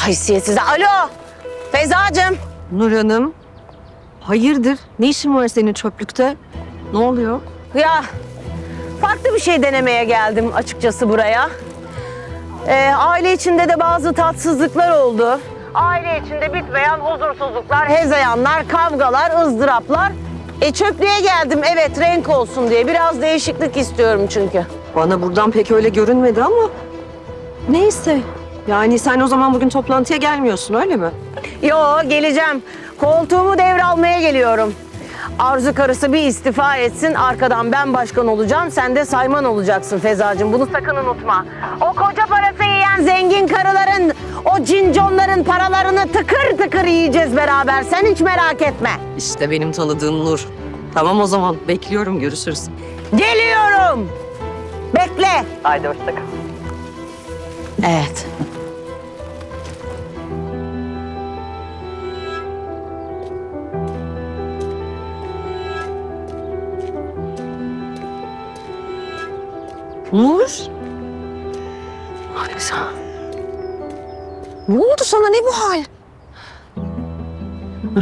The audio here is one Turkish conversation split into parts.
Haysiyetsiz. Alo. Feyzacığım. Nur Hanım. Hayırdır? Ne işin var senin çöplükte? Ne oluyor? Ya farklı bir şey denemeye geldim açıkçası buraya. Ee, aile içinde de bazı tatsızlıklar oldu. Aile içinde bitmeyen huzursuzluklar, hezeyanlar, kavgalar, ızdıraplar. E çöplüğe geldim evet renk olsun diye. Biraz değişiklik istiyorum çünkü. Bana buradan pek öyle görünmedi ama... Neyse. Yani sen o zaman bugün toplantıya gelmiyorsun öyle mi? Yo geleceğim. Koltuğumu devralmaya geliyorum. Arzu karısı bir istifa etsin. Arkadan ben başkan olacağım. Sen de sayman olacaksın Fezacığım. Bunu sakın unutma. O koca parası yiyen zengin karıların, o cinconların paralarını tıkır tıkır yiyeceğiz beraber. Sen hiç merak etme. İşte benim tanıdığım Nur. Tamam o zaman bekliyorum görüşürüz. Geliyorum. Bekle. Haydi hoşça kal. Evet. Nur? Ne oldu sana ne bu hal?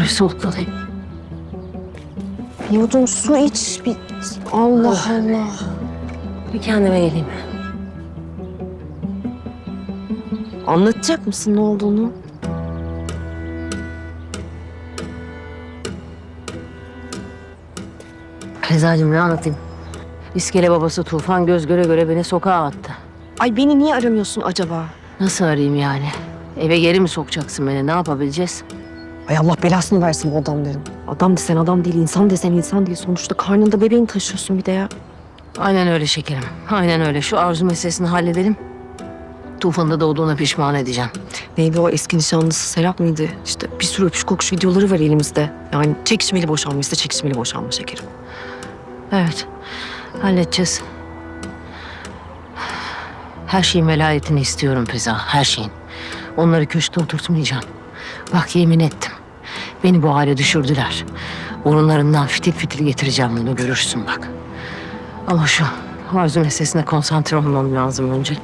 Soluklanayım. Bir yudum su iç. Bir... Allah Allah. Bir kendime geleyim. Anlatacak mısın ne olduğunu? Fezacığım ne anlatayım? İskele babası Tufan göz göre göre beni sokağa attı. Ay beni niye aramıyorsun acaba? Nasıl arayayım yani? Eve geri mi sokacaksın beni? Ne yapabileceğiz? Ay Allah belasını versin bu adamların. Adam desen adam değil, insan desen insan değil. Sonuçta karnında bebeğini taşıyorsun bir de ya. Aynen öyle şekerim. Aynen öyle. Şu arzu meselesini halledelim. Tufan'ın da doğduğuna pişman edeceğim. Neydi o eski nişanlısı Serap mıydı? İşte bir sürü öpüş kokuş videoları var elimizde. Yani çekişmeli boşanma ise çekişmeli boşanma şekerim. Evet. Halledeceğiz. Her şeyin velayetini istiyorum Feza. Her şeyin. Onları köşkte oturtmayacağım. Bak yemin ettim. Beni bu hale düşürdüler. Burunlarından fitil fitil getireceğim bunu görürsün bak. Ama şu arzu meselesine konsantre olmam lazım önce.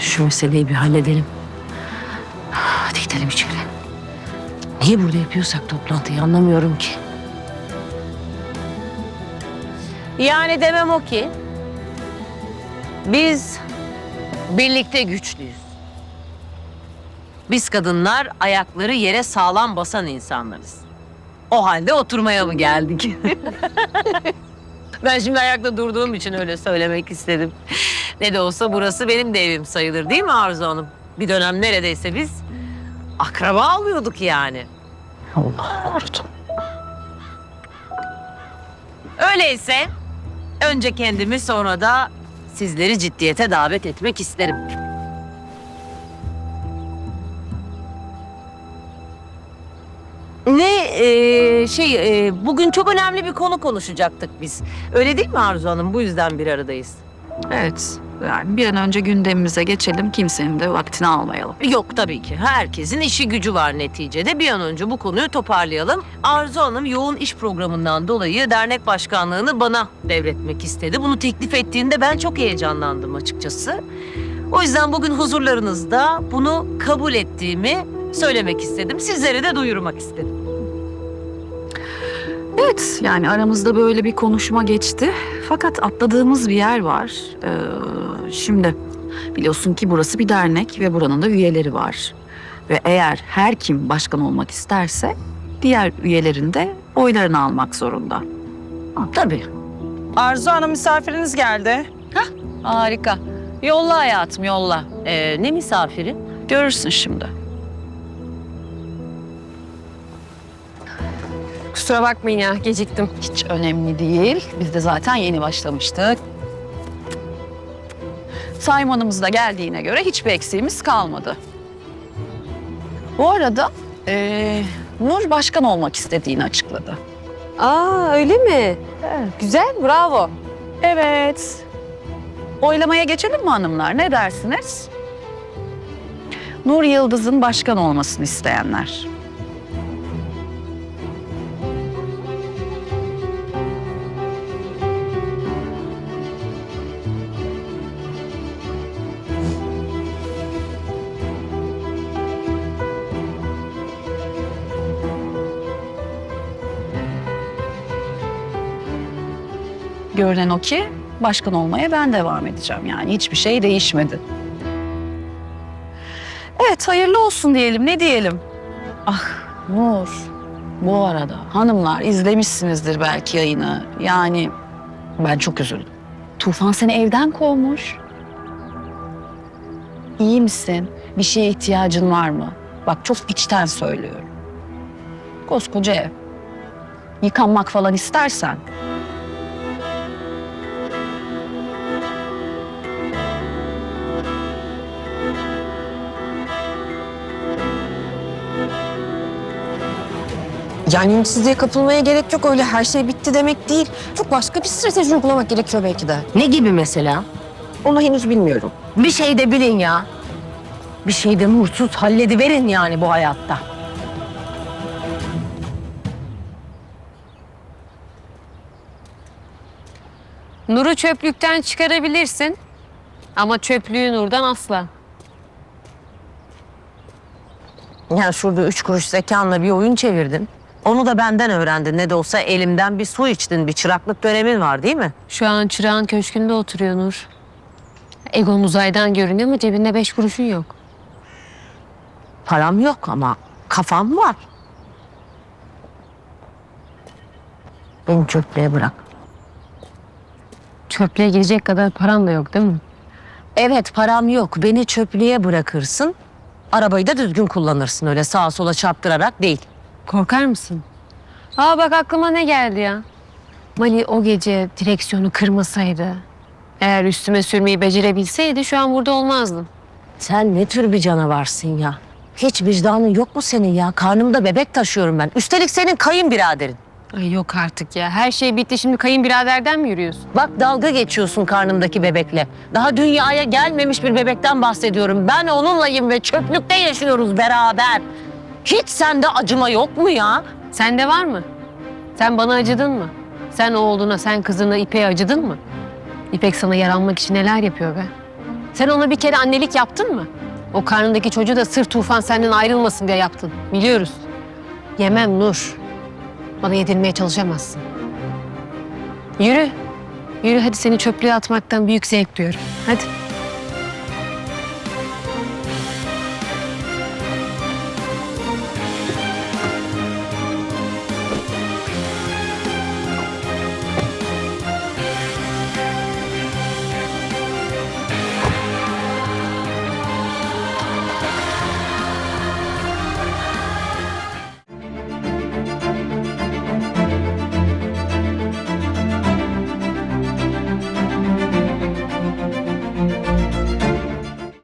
Şu meseleyi bir halledelim. Hadi gidelim içeri. Niye burada yapıyorsak toplantıyı anlamıyorum ki. Yani demem o ki biz birlikte güçlüyüz. Biz kadınlar ayakları yere sağlam basan insanlarız. O halde oturmaya mı geldik? ben şimdi ayakta durduğum için öyle söylemek istedim. Ne de olsa burası benim de evim sayılır değil mi Arzu Hanım? Bir dönem neredeyse biz akraba oluyorduk yani. Allah korusun. Öyleyse önce kendimi sonra da sizleri ciddiyete davet etmek isterim. Ne e, şey e, bugün çok önemli bir konu konuşacaktık biz. Öyle değil mi Arzu Hanım? Bu yüzden bir aradayız. Evet. Yani bir an önce gündemimize geçelim. Kimsenin de vaktini almayalım. Yok tabii ki. Herkesin işi gücü var neticede. Bir an önce bu konuyu toparlayalım. Arzu Hanım yoğun iş programından dolayı dernek başkanlığını bana devretmek istedi. Bunu teklif ettiğinde ben çok heyecanlandım açıkçası. O yüzden bugün huzurlarınızda bunu kabul ettiğimi söylemek istedim. Sizlere de duyurmak istedim. Evet yani aramızda böyle bir konuşma geçti. Fakat atladığımız bir yer var. Ee, şimdi biliyorsun ki burası bir dernek ve buranın da üyeleri var. Ve eğer her kim başkan olmak isterse diğer üyelerin de oylarını almak zorunda. Tabii. Arzu Hanım misafiriniz geldi. Harika. Yolla hayatım yolla. Ee, ne misafiri? Görürsün şimdi. Kusura bakmayın ya geciktim. Hiç önemli değil. Biz de zaten yeni başlamıştık. Simon'ımız da geldiğine göre hiçbir eksiğimiz kalmadı. Bu arada eee, Nur başkan olmak istediğini açıkladı. Aa öyle mi? Güzel bravo. Evet. Oylamaya geçelim mi hanımlar? Ne dersiniz? Nur Yıldız'ın başkan olmasını isteyenler. Görünen o ki başkan olmaya ben devam edeceğim. Yani hiçbir şey değişmedi. Evet hayırlı olsun diyelim ne diyelim. Ah Nur bu arada hanımlar izlemişsinizdir belki yayını. Yani ben çok üzüldüm. Tufan seni evden kovmuş. İyi misin? Bir şeye ihtiyacın var mı? Bak çok içten söylüyorum. Koskoca ev. Yıkanmak falan istersen Yani ümitsizliğe kapılmaya gerek yok. Öyle her şey bitti demek değil. Çok başka bir strateji uygulamak gerekiyor belki de. Ne gibi mesela? Onu henüz bilmiyorum. Bir şey de bilin ya. Bir şey de mutsuz hallediverin yani bu hayatta. Nur'u çöplükten çıkarabilirsin. Ama çöplüğü Nur'dan asla. Ya şurada üç kuruş zekanla bir oyun çevirdin. Onu da benden öğrendin. Ne de olsa elimden bir su içtin. Bir çıraklık dönemin var değil mi? Şu an çırağın köşkünde oturuyor Nur. Egon uzaydan görünüyor ama cebinde beş kuruşun yok. Param yok ama kafam var. Beni çöplüğe bırak. Çöplüğe girecek kadar paran da yok değil mi? Evet param yok. Beni çöplüğe bırakırsın. Arabayı da düzgün kullanırsın. Öyle sağa sola çarptırarak değil. Korkar mısın? Aa bak aklıma ne geldi ya. Mali o gece direksiyonu kırmasaydı, eğer üstüme sürmeyi becerebilseydi şu an burada olmazdım. Sen ne tür bir canavarsın ya? Hiç vicdanın yok mu senin ya? Karnımda bebek taşıyorum ben. Üstelik senin kayınbiraderin. Ay yok artık ya. Her şey bitti. Şimdi kayınbiraderden mi yürüyorsun? Bak dalga geçiyorsun karnımdaki bebekle. Daha dünyaya gelmemiş bir bebekten bahsediyorum. Ben onunlayım ve çöplükte yaşıyoruz beraber. Hiç sende acıma yok mu ya? Sende var mı? Sen bana acıdın mı? Sen oğluna, sen kızına İpek'e acıdın mı? İpek sana yaranmak için neler yapıyor be? Sen ona bir kere annelik yaptın mı? O karnındaki çocuğu da sırf Tufan senden ayrılmasın diye yaptın. Biliyoruz. Yemem Nur. Bana yedirmeye çalışamazsın. Yürü. Yürü hadi seni çöplüğe atmaktan büyük zevk duyuyorum. Hadi.